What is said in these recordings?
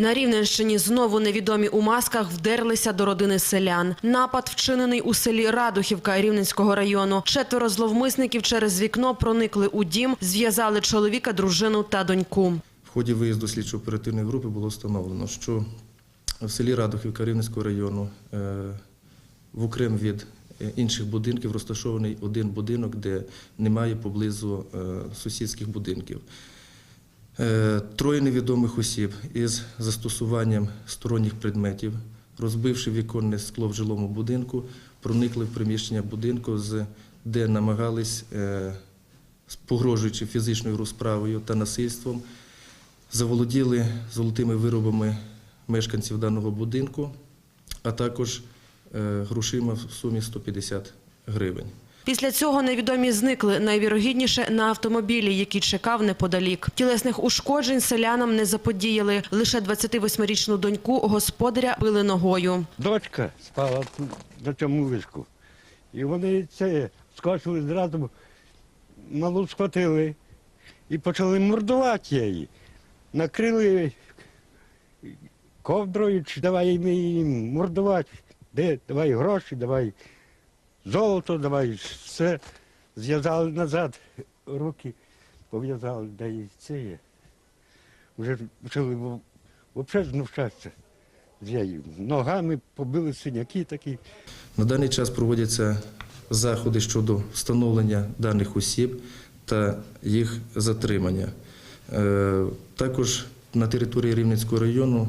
На Рівненщині знову невідомі у масках вдерлися до родини селян. Напад вчинений у селі Радухівка Рівненського району. Четверо зловмисників через вікно проникли у дім, зв'язали чоловіка, дружину та доньку. В ході виїзду слідчо-оперативної групи було встановлено, що в селі Радухівка Рівненського району е, в окрем від е, інших будинків розташований один будинок, де немає поблизу е, сусідських будинків. Е, Троє невідомих осіб із застосуванням сторонніх предметів, розбивши віконне скло в жилому будинку, проникли в приміщення будинку, де намагались, е, погрожуючи фізичною розправою та насильством, заволоділи золотими виробами мешканців даного будинку, а також е, грошима в сумі 150 гривень. Після цього невідомі зникли, найвірогідніше на автомобілі, який чекав неподалік. Тілесних ушкоджень селянам не заподіяли. Лише 28-річну доньку господаря били ногою. дочка спала на цьому вишку. І вони це скочили зразу, малу схватили і почали мордувати її. Накрили ковдрою, чи давай їм мордувати. Де, давай гроші, давай золото, давай все. Зв'язали назад руки, пов'язали, да і це є. Вже почали взагалі знущатися з нею. Ногами побили синяки такі. На даний час проводяться заходи щодо встановлення даних осіб та їх затримання. Е, Також на території Рівненського району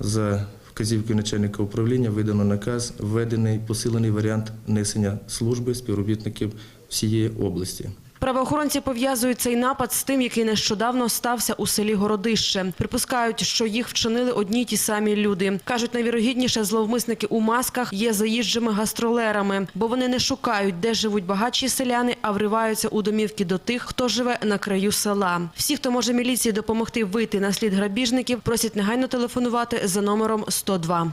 за вказівкою начальника управління видано наказ, введений посилений варіант несення служби співробітників всієї області. Правоохоронці пов'язують цей напад з тим, який нещодавно стався у селі Городище. Припускають, що їх вчинили одні ті самі люди. Кажуть, найвірогідніше зловмисники у масках є заїжджими гастролерами, бо вони не шукають, де живуть багатші селяни, а вриваються у домівки до тих, хто живе на краю села. Всі, хто може міліції допомогти вийти на слід грабіжників, просять негайно телефонувати за номером 102.